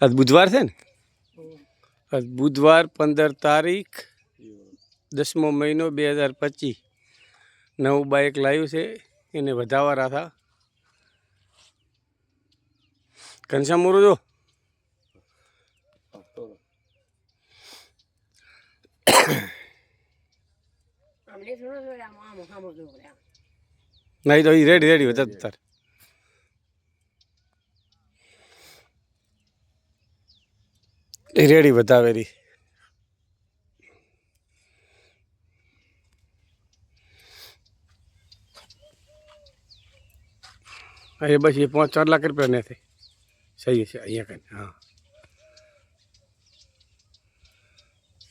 આજ બુધવાર છે ને? આજ બુધવાર પંદર તારીખ દસમો મહિનો બે હજાર પચીસ. નવું બાઇક લાવ્યું છે એને વધારવાના હતા ઘનશ્યામ મોરું જો. નહીં તો એ રેડી રેડી વધારે તારે. રેડી વધાવેલી. એ બસ એ પાંચ ચાર લાખ રૂપિયા ને થઈ. સહી છે, અહીંયા કઈ હા.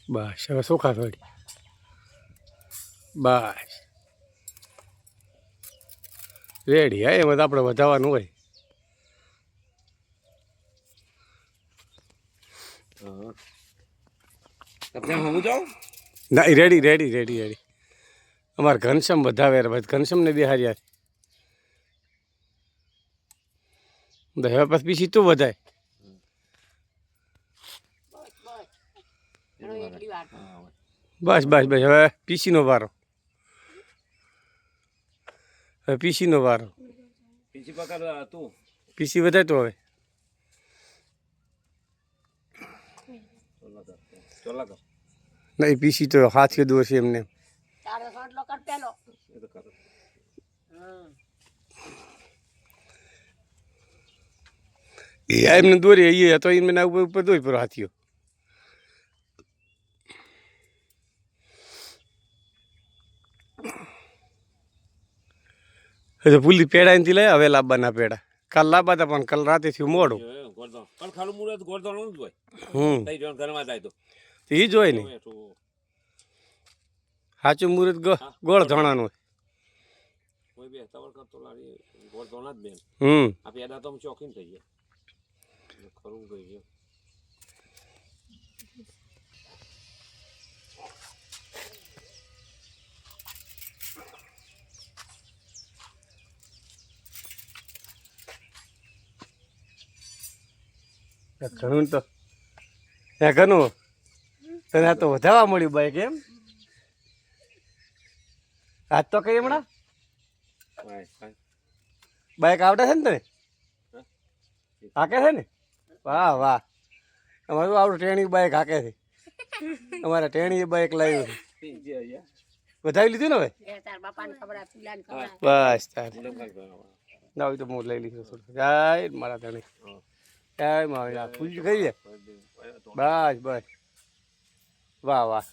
બસ, હવે સોખા થોડી બસ. રેડી, હા, એમાં તો આપણે વધારવાનું હોય. હું જાઉં ના રેડી રેડી રેડી રેડી અમારે ઘનશ્યામ બધા વેર ભાઈ. ઘનશ્યામને બિહાર્યા હવે પછી પીછી તું વધાય. બસ બસ બસ. હવે પીસીનો વારો. હવે પીસીનો વારો. પીછી પકડ તું. પીસી વધાય તો હવે. ચોલા કર ના એ પીસી તો હાથીઓ દોર છે એમને. પેલો. તો એમને દોરી એ તો એમને ઉપર ઉપર દોરી પર હાથીઓ. હજુ ભૂલી પેડા નથી લઈ હવે લાવવાના પેડા. કાલ લાવવા હતા પણ કાલ રાતે થયું મોડું પણ ખાલું મુરત તો નું જ હોય. હમ. તઈ જોન ઘરમાં જાય તો. એ જોય ને. સાચું મુહૂર્ત ગો- ગોળ ધણાનું હોય. કોઈ બે તવર કરતો લાડી ગોળ ધણા જ બેન. હમ. આ પેદા તો ચોકીન થઈ ગયા. ખરું ગઈ ગયું ઘણું તો હે ઘણું. તને આ તો વધારવા મળ્યું બાઈક એમ. આજ તો કઈ હમણાં? બાઈક આવડે છે ને તને? હાકે છે ને? વાહ વાહ. અમારું આવડું ટેણી બાઈક હાકે છે. અમારે ટેણી બાઈક લાવ્યું છે. વધાવી લીધું ને હવે? આ. બસ તાર. ના તો હું લઈ લીધું જય મારા ધણી. જય મારા પૂછી દે બસ બસ. વાહ વાહ.